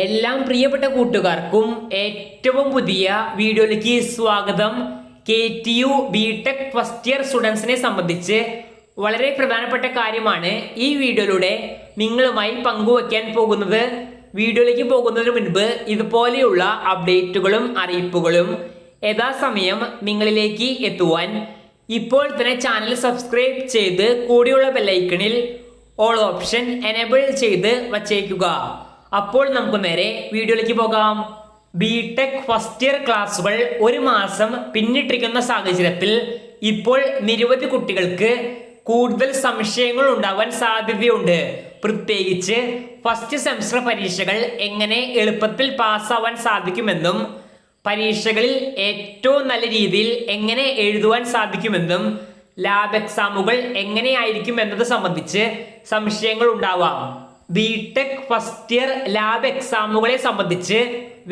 എല്ലാം പ്രിയപ്പെട്ട കൂട്ടുകാർക്കും ഏറ്റവും പുതിയ വീഡിയോയിലേക്ക് സ്വാഗതം. K T U B tech first year സ്റ്റുഡൻസിനെ സംബന്ധിച്ച് വളരെ പ്രധാനപ്പെട്ട കാര്യമാണ് ഈ വീഡിയോയിലൂടെ നിങ്ങളുമായി പങ്കുവയ്ക്കാൻ പോകുന്നത്. വീഡിയോയിലേക്ക് പോകുന്നതിന് മുൻപ് ഇതുപോലെയുള്ള അപ്ഡേറ്റുകളും അറിയിപ്പുകളും യഥാസമയം നിങ്ങളിലേക്ക് എത്തുവാൻ ഇപ്പോൾ തന്നെ ചാനൽ സബ്സ്ക്രൈബ് ചെയ്ത് കൂടിയുള്ള ബെല്ലൈക്കണിൽ ഓൾ ഓപ്ഷൻ എനേബിൾ ചെയ്ത് വച്ചേക്കുക. അപ്പോൾ നമുക്ക് നേരെ വീഡിയോയിലേക്ക് പോകാം. ബി ടെക് ഫസ്റ്റ് ഇയർ ക്ലാസ്സുകൾ ഒരു മാസം പിന്നിട്ടിരിക്കുന്ന സാഹചര്യത്തിൽ ഇപ്പോൾ നിരവധി കുട്ടികൾക്ക് കൂടുതൽ സംശയങ്ങൾ ഉണ്ടാവാൻ സാധ്യതയുണ്ട്. പ്രത്യേകിച്ച് ഫസ്റ്റ് സെമസ്റ്റർ പരീക്ഷകൾ എങ്ങനെ എളുപ്പത്തിൽ പാസ്സാവാൻ സാധിക്കുമെന്നും പരീക്ഷകളിൽ ഏറ്റവും നല്ല രീതിയിൽ എങ്ങനെ എഴുതുവാൻ സാധിക്കുമെന്നും ലാബ് എക്സാമുകൾ എങ്ങനെയായിരിക്കും എന്നത് സംബന്ധിച്ച് സംശയങ്ങൾ ഉണ്ടാവാം. B tech first year lab എക്സാമുകളെ സംബന്ധിച്ച്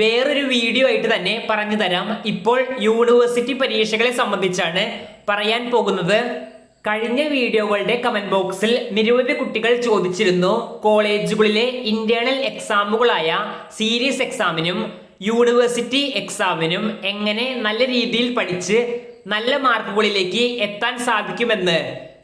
വേറൊരു വീഡിയോ ആയിട്ട് തന്നെ പറഞ്ഞു തരാം. ഇപ്പോൾ യൂണിവേഴ്സിറ്റി പരീക്ഷകളെ സംബന്ധിച്ചാണ് പറയാൻ പോകുന്നത്. കഴിഞ്ഞ വീഡിയോകളുടെ കമന്റ് ബോക്സിൽ നിരവധി കുട്ടികൾ ചോദിച്ചിരുന്നു. കോളേജുകളിലെ ഇന്റേണൽ എക്സാമുകളായ സീരീസ് എക്സാമിനും യൂണിവേഴ്സിറ്റി എക്സാമിനും എങ്ങനെ നല്ല രീതിയിൽ പഠിച്ച് നല്ല മാർക്കുകളിലേക്ക് എത്താൻ സാധിക്കുമെന്ന്.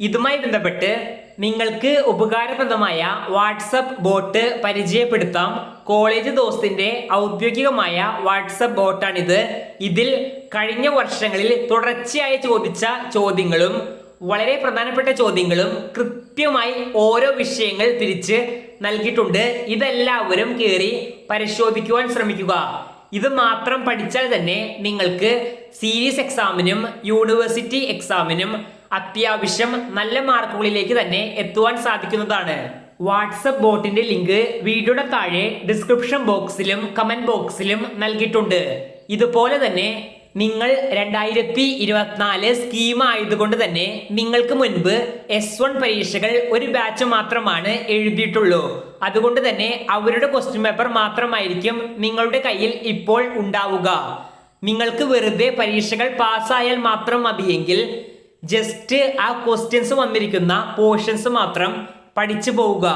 ഇതുമായി ബന്ധപ്പെട്ട് നിങ്ങൾക്ക് ഉപകാരപ്രദമായ വാട്സപ്പ് ബോട്ട് പരിചയപ്പെടുത്താം. കോളേജ് ദോസ്തിന്റെ ഔദ്യോഗികമായ വാട്സപ്പ് ബോട്ടാണിത്. ഇതിൽ കഴിഞ്ഞ വർഷങ്ങളിൽ തുടർച്ചയായി ചോദിച്ച ചോദ്യങ്ങളും വളരെ പ്രധാനപ്പെട്ട ചോദ്യങ്ങളും കൃത്യമായി ഓരോ വിഷയങ്ങൾ തിരിച്ച് നൽകിയിട്ടുണ്ട്. ഇതെല്ലാവരും കയറി പരിശോധിക്കുവാൻ ശ്രമിക്കുക. ഇത് മാത്രം പഠിച്ചാൽ തന്നെ നിങ്ങൾക്ക് സീരീസ് എക്സാമിനും യൂണിവേഴ്സിറ്റി എക്സാമിനും അത്യാവശ്യം നല്ല മാർക്കുകളിലേക്ക് തന്നെ എത്തുവാൻ സാധിക്കുന്നതാണ്. വാട്സപ്പ് ബോട്ടിന്റെ ലിങ്ക് വീഡിയോയുടെ താഴെ ഡിസ്ക്രിപ്ഷൻ ബോക്സിലും കമന്റ് ബോക്സിലും നൽകിയിട്ടുണ്ട്. ഇതുപോലെ തന്നെ നിങ്ങൾ രണ്ടായിരത്തി ഇരുപത്തിനാല് സ്കീം ആയതുകൊണ്ട് തന്നെ നിങ്ങൾക്ക് മുൻപ് എസ് വൺ പരീക്ഷകൾ ഒരു ബാച്ച് മാത്രമാണ് എഴുതിയിട്ടുള്ളൂ. അതുകൊണ്ട് തന്നെ അവരുടെ ക്വസ്റ്റ്യൻ പേപ്പർ മാത്രമായിരിക്കും നിങ്ങളുടെ കയ്യിൽ ഇപ്പോൾ ഉണ്ടാവുക. നിങ്ങൾക്ക് വെറുതെ പരീക്ഷകൾ പാസ്സായാൽ മാത്രം മതിയെങ്കിൽ ജസ്റ്റ് ആ ക്വസ്റ്റ്യൻസ് വന്നിരിക്കുന്ന പോർഷൻസ് മാത്രം പഠിച്ചു പോവുക.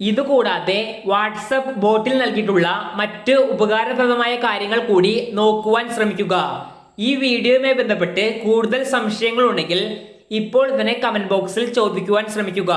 ഇതുകൂടാതെ വാട്സപ്പ് ബോട്ടിൽ നൽകിയിട്ടുള്ള മറ്റ് ഉപകാരപ്രദമായ കാര്യങ്ങൾ കൂടി നോക്കുവാൻ ശ്രമിക്കുക. ഈ വീഡിയോയുമായി ബന്ധപ്പെട്ട് കൂടുതൽ സംശയങ്ങളുണ്ടെങ്കിൽ ഇപ്പോൾ തന്നെ കമന്റ് ബോക്സിൽ ചോദിക്കുവാൻ ശ്രമിക്കുക.